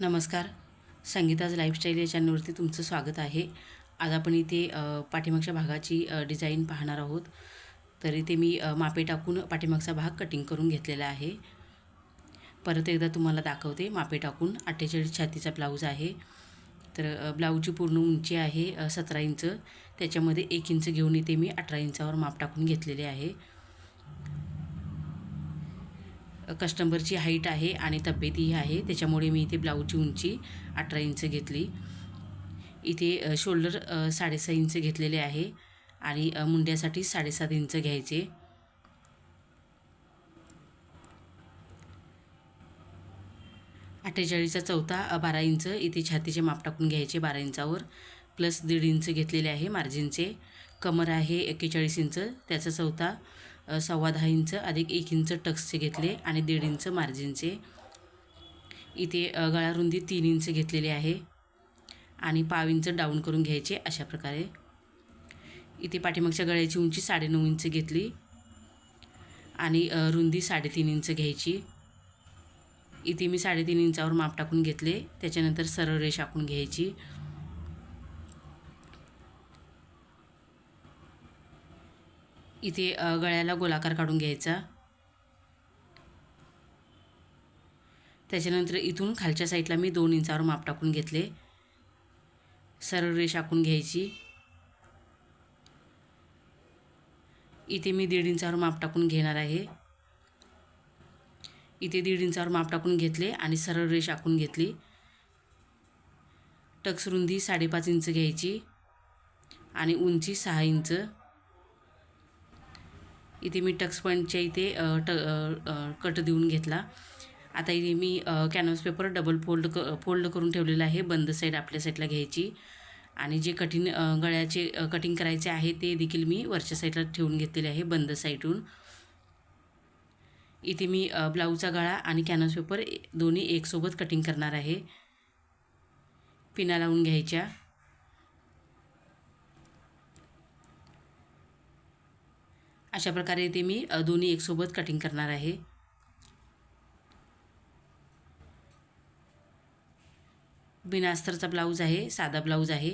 नमस्कार. संगीताज लाईफस्टाईल या चॅनलवरती तुमचं स्वागत आहे. आज आपण इथे पाठीमागच्या भागाची डिझाईन पाहणार आहोत. तर इथे मी मापे टाकून पाठीमागचा भाग कटिंग करून घेतलेला आहे. परत एकदा तुम्हाला दाखवते मापे टाकून अठ्ठेचाळीस छातीचा ब्लाऊज आहे. तर ब्लाऊजची पूर्ण उंची आहे सतरा इंच. त्याच्यामध्ये एक इंच घेऊन इथे मी अठरा इंचावर माप टाकून घेतलेले आहे. कस्टमरची हाईट आहे आणि तब्येतही आहे. त्याच्यामुळे मी इथे ब्लाऊजची उंची अठरा इंच घेतली. इथे शोल्डर साडेसहा इंच घेतलेले आहे आणि मुंड्यासाठी साडेसात इंच घ्यायचे. अठ्ठेचाळीसचा चौथा बारा इंच. इथे छातीचे माप टाकून घ्यायचे बारा इंचावर. प्लस दीड इंच घेतलेले आहे मार्जिनचे. कमर आहे एक्केचाळीस इंच. त्याचा चौथा सव्वा दहा इंच अधिक एक इंच टक्सचे घेतले आणि दीड इंच मार्जिनचे. इथे गळारुंदी तीन इंच घेतलेले आहे आणि पाव इंच डाऊन करून घ्यायचे अशा प्रकारे. इथे पाठीमागच्या गळ्याची उंची साडेनऊ इंच घेतली आणि रुंदी साडेतीन इंच घ्यायची. इथे मी साडेतीन इंचावर माप टाकून घेतले. त्याच्यानंतर सरळ रेष आखून घ्यायची. इथे गळ्याला गोलाकार काढून घ्यायचा. त्याच्यानंतर इथून खालच्या साईडला मी दोन इंचावर माप टाकून घेतले. सरळ रेष आखून घ्यायची. इथे मी दीड इंचावर माप टाकून घेणार आहे. इथे दीड इंचावर माप टाकून घेतले आणि सरळ रेष आखून घेतली. टक्स रुंदी साडेपाच इंच घ्यायची आणि उंची सहा इंच. इथे मी टक्स पॉईंटच्या इथे ट कट देऊन घेतला. आता इथे मी अ, कॅनव्हास पेपर डबल फोल्ड क फोल्ड करून ठेवलेला आहे बंद साईड आपल्या साईडला घ्यायची. आणि जे कठीण गळ्याचे कटिंग करायचे आहे ते देखील मी वरच्या साईडला ठेवून घेतलेले आहे बंद साईडून इथे मी ब्लाऊजचा गळा आणि कॅनव्हास पेपर दोन्ही एकसोबत कटिंग करणार आहे. पिना लावून घ्यायच्या. अशा प्रकारे इथे मी दोन्ही एकसोबत कटिंग करणार आहे. बिनास्तरचा ब्लाऊज आहे साधा ब्लाऊज आहे.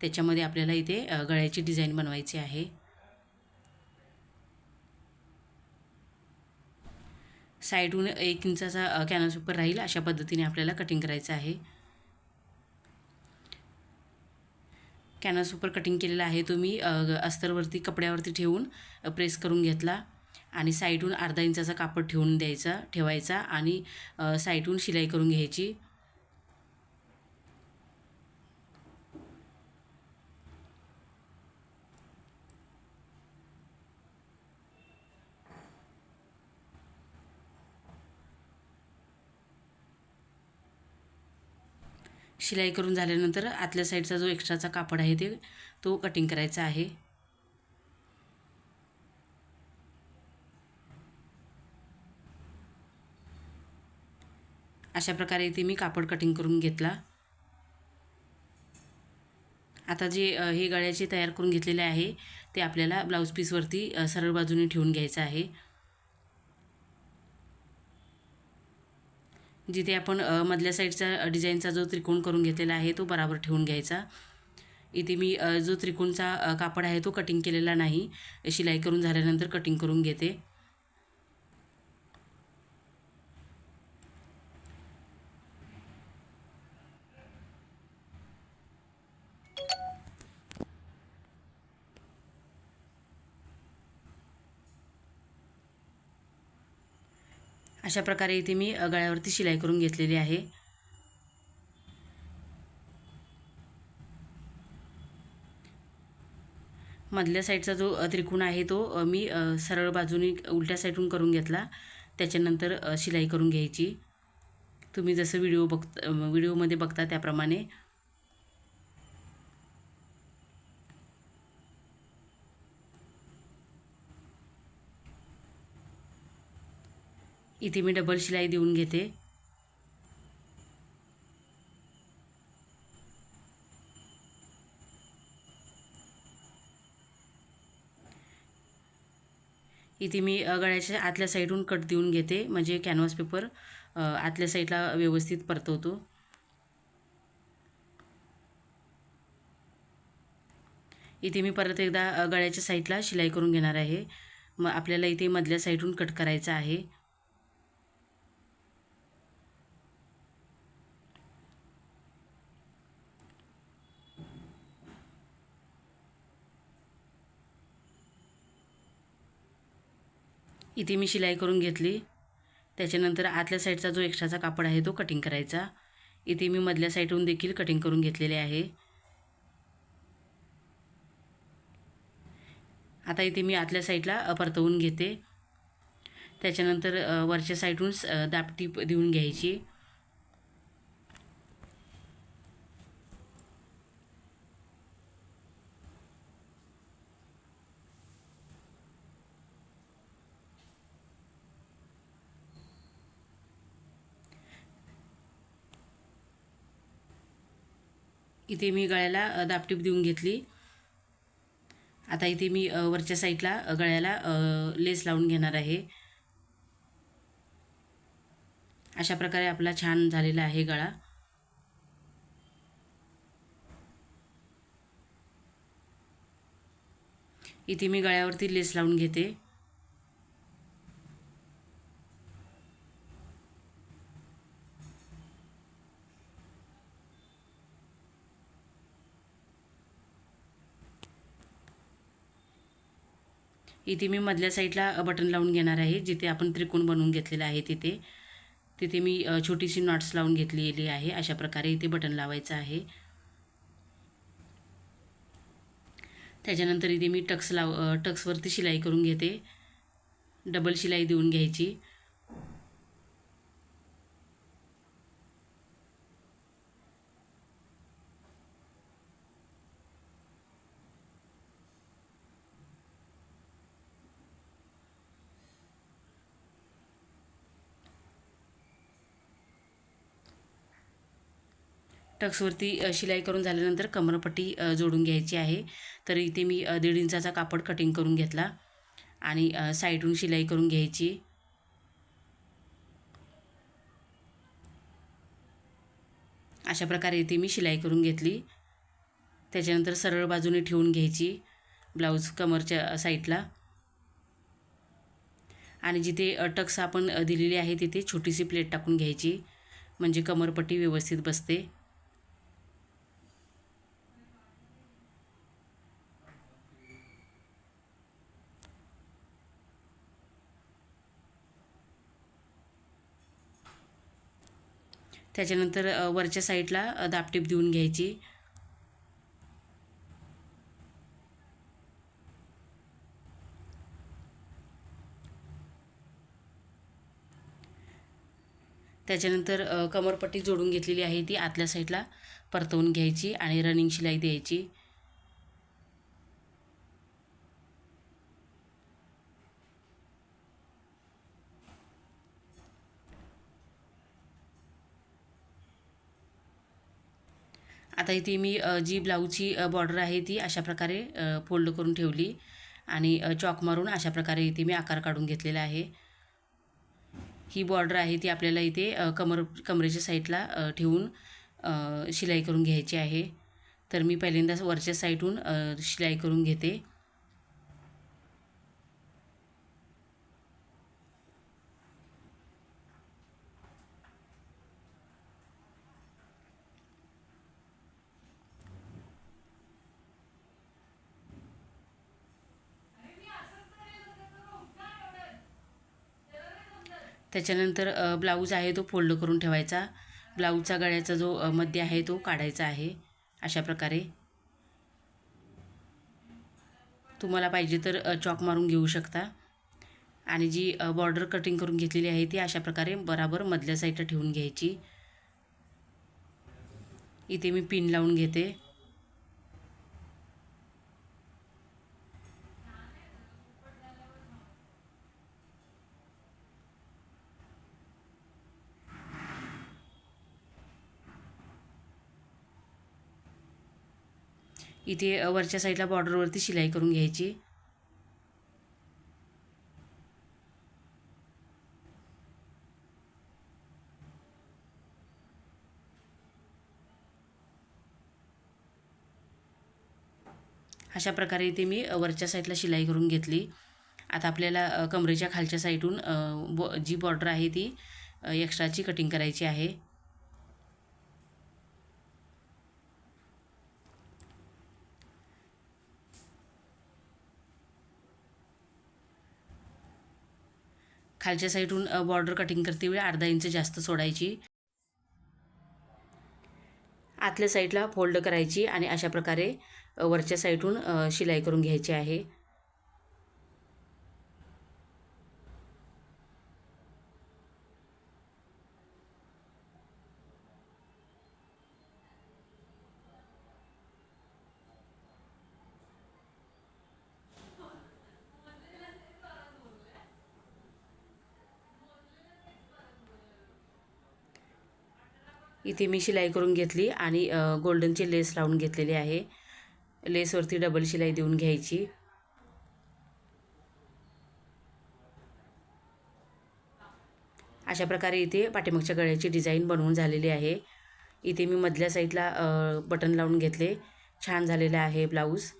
त्याच्यामध्ये आपल्याला इथे गळ्याची डिझाईन बनवायची आहे. साईडहून एक इंचाचा कॅनस कॅनव्हास पेपर राहील अशा पद्धतीने आपल्याला कटिंग करायचं आहे. कॅनव्हास कटिंग केलेला आहे. तो मी अस्तरवरती कपड्यावरती ठेवून प्रेस करून घेतला. आणि साईडहून अर्धा इंचाचा कापड ठेवून द्यायचा ठेवायचा. आणि साईडहून शिलाई करून घ्यायची. शिलाई करून झाल्यानंतर आतल्या साईडचा जो एक्स्ट्राचा कापड आहे ते तो कटिंग करायचा आहे. अशा प्रकारे इथे मी कापड कटिंग करून घेतला. आता जे हे गळ्याचे तयार करून घेतलेले आहे ते आपल्याला ब्लाऊज पीसवरती सरळ बाजूने ठेवून घ्यायचं आहे. जिथे आपण मधल्या साईडचा डिझाईनचा जो त्रिकोण करून घेतलेला आहे तो बराबर ठेवून घ्यायचा. इथे मी जो त्रिकोणचा कापड आहे तो कटिंग केलेला नाही. शिलाई करून झाल्यानंतर कटिंग करून घेते. अशा प्रकारे इथे मी गळ्यावरती शिलाई करून घेतलेली आहे. मधल्या साईडचा जो त्रिकोण आहे तो मी सरळ बाजूने उलट्या साईडून करून घेतला. त्याच्यानंतर शिलाई करून घ्यायची. तुम्ही जसं व्हिडिओ बघ व्हिडिओमध्ये बघता त्याप्रमाणे. इथे मी डबल शिलाई देऊन घेते. इथे मी गळ्याच्या आतल्या साईडहून कट देऊन घेते. म्हणजे कॅनव्हास पेपर आतल्या साईडला व्यवस्थित परतवतो. इथे मी परत एकदा गळ्याच्या साईडला शिलाई करून घेणार आहे. मग आपल्याला इथे मधल्या साईडहून कट करायचा आहे. इथे मी शिलाई करून घेतली. त्याच्यानंतर आतल्या साईडचा जो एक्स्ट्राचा कापड आहे तो कटिंग करायचा. इथे मी मधल्या साईडहून देखील कटिंग करून घेतलेले आहे. आता इथे मी आतल्या साईडला परतवून घेते. त्याच्यानंतर वरच्या साईडहून दापटी देऊन घ्यायची. इथे मी गळ्याला दापटीप देऊन घेतली. आता इथे मी वरच्या साईडला गळ्याला लेस लावून घेणार आहे. अशा प्रकारे आपला छान झालेला आहे गळा. इथे मी गळ्यावरती लेस लावून घेते. इथे मी मधल्या साईडला बटन लावून घेणार आहे जिथे आपण त्रिकोण बनवून घेतलेला आहे तिथे. तिथे मी छोटीशी नॉट्स लावून घेतलेली आहे अशा प्रकारे इथे बटन लावायचं आहे. त्याच्यानंतर इथे मी टक्स लाव टक्सवरती शिलाई करून घेते. डबल शिलाई देऊन घ्यायची. टक्सवरती शिलाई करून झाल्यानंतर कमरपट्टी जोडून घ्यायची आहे. तर इथे मी दीड इंचाचा कापड कटिंग करून घेतला आणि साईडून शिलाई करून घ्यायची. अशा प्रकारे इथे मी शिलाई करून घेतली. त्याच्यानंतर सरळ बाजूने ठेवून घ्यायची ब्लाऊज कमरच्या साईडला. आणि जिथे टक्स आपण दिलेली आहे तिथे छोटीशी प्लेट टाकून घ्यायची म्हणजे कमरपट्टी व्यवस्थित बसते. त्याच्यानंतर वरच्या साईडला दापटीप देऊन घ्यायची. त्याच्यानंतर कमरपट्टी जोडून घेतलेली आहे ती आतल्या साईडला परतवून घ्यायची आणि रनिंग शिलाई द्यायची. आता इथे मी जी ब्लाऊजची बॉर्डर आहे ती अशा प्रकारे फोल्ड करून ठेवली. आणि चॉक मारून अशा प्रकारे इथे मी आकार काढून घेतलेला आहे. ही बॉर्डर आहे ती आपल्याला इथे कमर कमरेच्या साईडला ठेवून शिलाई करून घ्यायची आहे. तर मी पहिल्यांदाच वरच्या साईडहून शिलाई करून घेते. त्याच्यानंतर ब्लाऊज आहे तो फोल्ड करून ठेवायचा. ब्लाऊजचा गळ्याचा जो मध्य आहे तो काढायचा आहे. अशा प्रकारे. तुम्हाला पाहिजे तर चॉक मारून घेऊ शकता. आणि जी बॉर्डर कटिंग करून घेतलेली आहे ती अशा प्रकारे बराबर मधल्या साईडला ठेवून घ्यायची. इथे मी पिन लावून घेते. इथे वरच्या साईडला बॉर्डरवरती शिलाई करून घ्यायची. अशा प्रकारे इथे मी वरच्या साईडला शिलाई करून घेतली. आता आपल्याला कमरेच्या खालच्या साईडून बॉ जी बॉर्डर आहे ती एक्स्ट्राची कटिंग करायची आहे. खालच्या साईडून बॉर्डर कटिंग करते वेळी अर्धा इंच जास्त सोडायची. आतल्या साईडला फोल्ड करायची आणि अशा प्रकारे वरच्या साईडून शिलाई करून घ्यायची आहे. इथे मी शिलाई करून घेतली आणि गोल्डनची लेस लावून घेतलेली आहे. लेसवरती डबल शिलाई देऊन घ्यायची. अशा प्रकारे इथे पाठीमागच्या गळ्याची डिझाईन बनवून झालेली आहे. इथे मी मधल्या साईडला बटन लावून घेतले. छान झालेलं आहे ब्लाऊज.